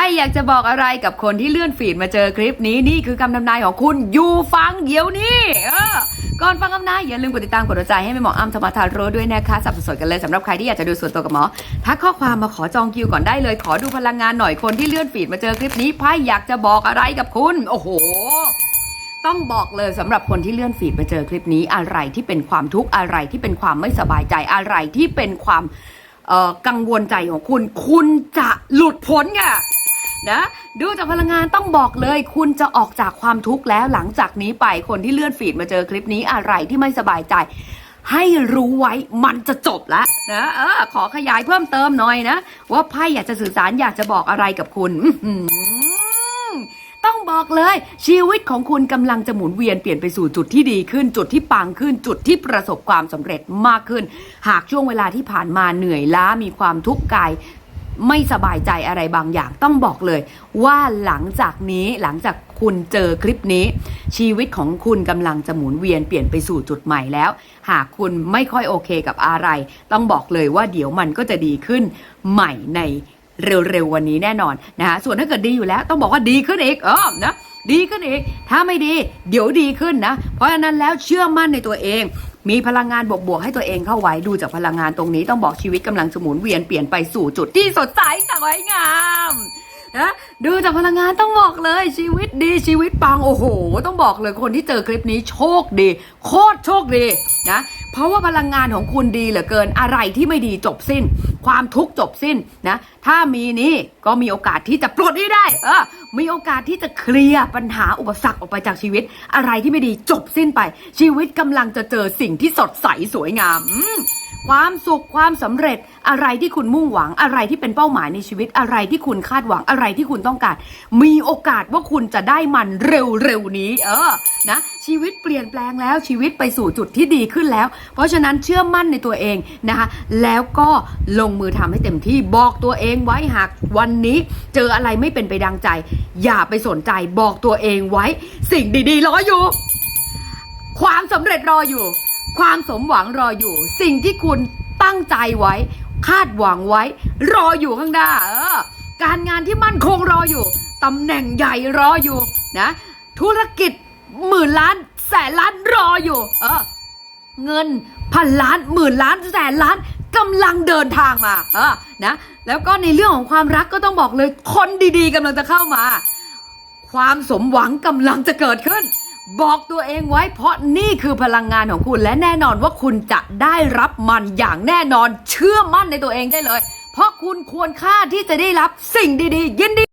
พ่อยากจะบอกอะไรกับคนที่เลื่อนฟีดมาเจอคลิปนี้นี่คือคำทำนายของคุณอยู่ฟังเดี๋ยวนี้เออก่อนฟังคำนายอย่าลืมกดติดตามกดหัวใจให้แม่หมออ้ำธรรมทานโรด้วยนะคะสับสนกันเลยสำหรับใครที่อยากจะดูส่วนตัวกับหมอทักข้อความมาขอจองคิวก่อนได้เลย ขอดูพลังงานหน่อยคนที่เลื่อนฟีดมาเจอคลิปนี้ไพ่อยากจะบอกอะไรกับคุณ โอ้โหต้องบอกเลยสำหรับคนที่เลื่อนฟีดมาเจอคลิปนี้อะไรที่เป็นความทุกข์อะไรที่เป็นความไม่สบายใจอะไรที่เป็นความกังวลใจของคุณ คุณจะหลุดพ้นไง นะดูจากพลังงานต้องบอกเลย คุณจะออกจากความทุกข์แล้วหลังจากนี้ไปคนที่เลื่อนฟีดมาเจอคลิปนี้อะไรที่ไม่สบายใจ ให้รู้ไว้มันจะจบแล้วนะเออขอขยายเพิ่มเติมหน่อยนะ ว่าไพ่อยากจะสื่อสารอยากจะบอกอะไรกับคุณต้องบอกเลย ชีวิตของคุณกำลังจะหมุนเวียนเปลี่ยนไปสู่จุดที่ดีขึ้น จุดที่ปังขึ้น จุดที่ประสบความสำเร็จมากขึ้น หากช่วงเวลาที่ผ่านมาเหนื่อยล้ามีความทุกข์กาย ไม่สบายใจอะไรบางอย่างต้องบอกเลย ว่าหลังจากนี้หลังจากคุณเจอคลิปนี้ ชีวิตของคุณกำลังจะหมุนเวียนเปลี่ยนไปสู่จุดใหม่แล้ว หากคุณไม่ค่อยโอเคกับอะไร ต้องบอกเลยว่าเดี๋ยวมันก็จะดีขึ้นใหม่ในเร็วๆวันนี้แน่นอนนะคะส่วนถ้าเกิดดีอยู่แล้วต้องบอกว่าดีขึ้นอีกเออนะดีขึ้นอีก ถ้าไม่ดี เดี๋ยวดีขึ้นนะ เพราะฉะนั้นแล้วเชื่อมั่นในตัวเอง มีพลังงานบวกๆให้ตัวเองเข้าไว้ดูจากพลังงานตรงนี้ต้องบอกชีวิตกำลังจะหมุนเวียนเปลี่ยนไปสู่จุดที่สดใสสวยงาม นะดูจากพลังงานต้องบอกเลยชีวิตดีชีวิตปังโอ้โห ต้องบอกเลยคนที่เจอคลิปนี้โชคดี โคตรโชคดีนะเพราะว่าพลังงานของคุณดีเหลือเกินอะไรที่ไม่ดีจบสิ้น ความทุกข์จบสิ้นนะถ้ามีนี่ก็มีโอกาสที่จะปลดนี้ได้เออมีโอกาสที่จะเคลียร์ปัญหาอุปสรรคออกไปจากชีวิต อะไรที่ไม่ดีจบสิ้นไป ชีวิตกำลังจะเจอสิ่งที่สดใสสวยงามอืม ความสุขความสำเร็จอะไรที่คุณมุ่งหวังอะไรที่เป็นเป้าหมายในชีวิตอะไรที่คุณคาดหวังอะไรที่คุณต้องการ มีโอกาสว่าคุณจะได้มันเร็วๆนี้ เออนะชีวิตเปลี่ยนแปลงแล้วชีวิตไปสู่จุดที่ดีขึ้นแล้ว เพราะฉะนั้นเชื่อมั่นในตัวเองนะคะแล้วก็ลงมือทำให้เต็มที่บอกตัวเองไว้หากวันนี้ เจออะไรไม่เป็นไปดังใจ อย่าไปสนใจบอกตัวเองไว้ สิ่งดีๆรออยู่ ความสำเร็จรออยู่ ความสมหวังรออยู่ สิ่งที่คุณตั้งใจไว้ คาดหวังไว้ รออยู่ข้างหน้า เออ การงานที่มั่นคงรออยู่ตำแหน่งใหญ่รออยู่นะ ธุรกิจหมื่นล้าน แสนล้านรออยู่ เออ เงินพันล้านหมื่นล้านแสนล้านกำลังเดินทางมาเออนะแล้วก็ในเรื่องของความรักก็ต้องบอกเลยคนดีๆกำลังจะเข้ามา ความสมหวังกำลังจะเกิดขึ้น บอกตัวเองไว้เพราะนี่คือพลังงานของคุณและแน่นอนว่าคุณจะได้รับมันอย่างแน่นอนเชื่อมั่นในตัวเองได้เลย เพราะคุณควรค่าที่จะได้รับสิ่งดีๆ ยินดี